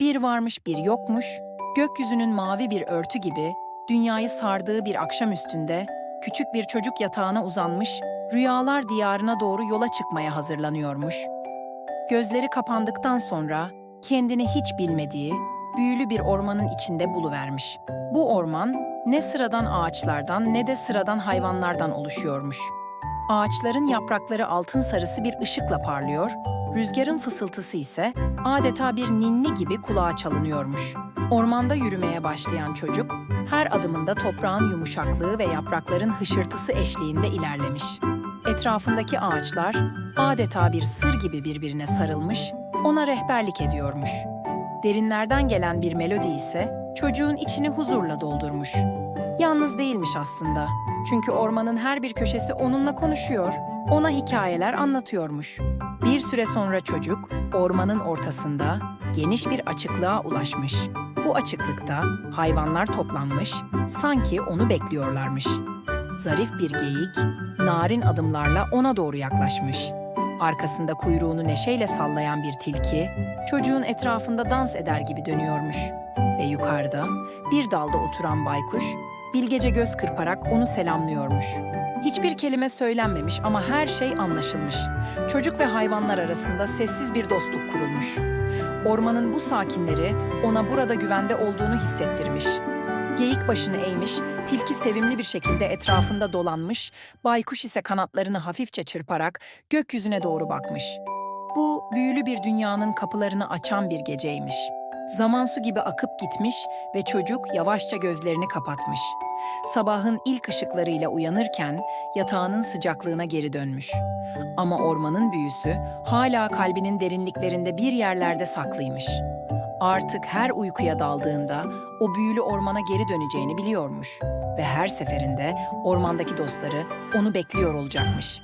Bir varmış bir yokmuş, gökyüzünün mavi bir örtü gibi dünyayı sardığı bir akşam üstünde küçük bir çocuk yatağına uzanmış, rüyalar diyarına doğru yola çıkmaya hazırlanıyormuş. Gözleri kapandıktan sonra kendini hiç bilmediği büyülü bir ormanın içinde buluvermiş. Bu orman ne sıradan ağaçlardan ne de sıradan hayvanlardan oluşuyormuş. Ağaçların yaprakları altın sarısı bir ışıkla parlıyor, rüzgarın fısıltısı ise adeta bir ninni gibi kulağa çalınıyormuş. Ormanda yürümeye başlayan çocuk, her adımında toprağın yumuşaklığı ve yaprakların hışırtısı eşliğinde ilerlemiş. Etrafındaki ağaçlar adeta bir sır gibi birbirine sarılmış, ona rehberlik ediyormuş. Derinlerden gelen bir melodi ise çocuğun içini huzurla doldurmuş. Yalnız değilmiş aslında. Çünkü ormanın her bir köşesi onunla konuşuyor, ona hikayeler anlatıyormuş. Bir süre sonra çocuk ormanın ortasında geniş bir açıklığa ulaşmış. Bu açıklıkta hayvanlar toplanmış, sanki onu bekliyorlarmış. Zarif bir geyik narin adımlarla ona doğru yaklaşmış. Arkasında kuyruğunu neşeyle sallayan bir tilki çocuğun etrafında dans eder gibi dönüyormuş. Ve yukarıda bir dalda oturan baykuş bilgece göz kırparak onu selamlıyormuş. Hiçbir kelime söylenmemiş ama her şey anlaşılmış. Çocuk ve hayvanlar arasında sessiz bir dostluk kurulmuş. Ormanın bu sakinleri ona burada güvende olduğunu hissettirmiş. Geyik başını eğmiş, tilki sevimli bir şekilde etrafında dolanmış, baykuş ise kanatlarını hafifçe çırparak gökyüzüne doğru bakmış. Bu büyülü bir dünyanın kapılarını açan bir geceymiş. Zaman su gibi akıp gitmiş ve çocuk yavaşça gözlerini kapatmış. Sabahın ilk ışıklarıyla uyanırken yatağının sıcaklığına geri dönmüş. Ama ormanın büyüsü hala kalbinin derinliklerinde bir yerlerde saklıymış. Artık her uykuya daldığında o büyülü ormana geri döneceğini biliyormuş ve her seferinde ormandaki dostları onu bekliyor olacakmış.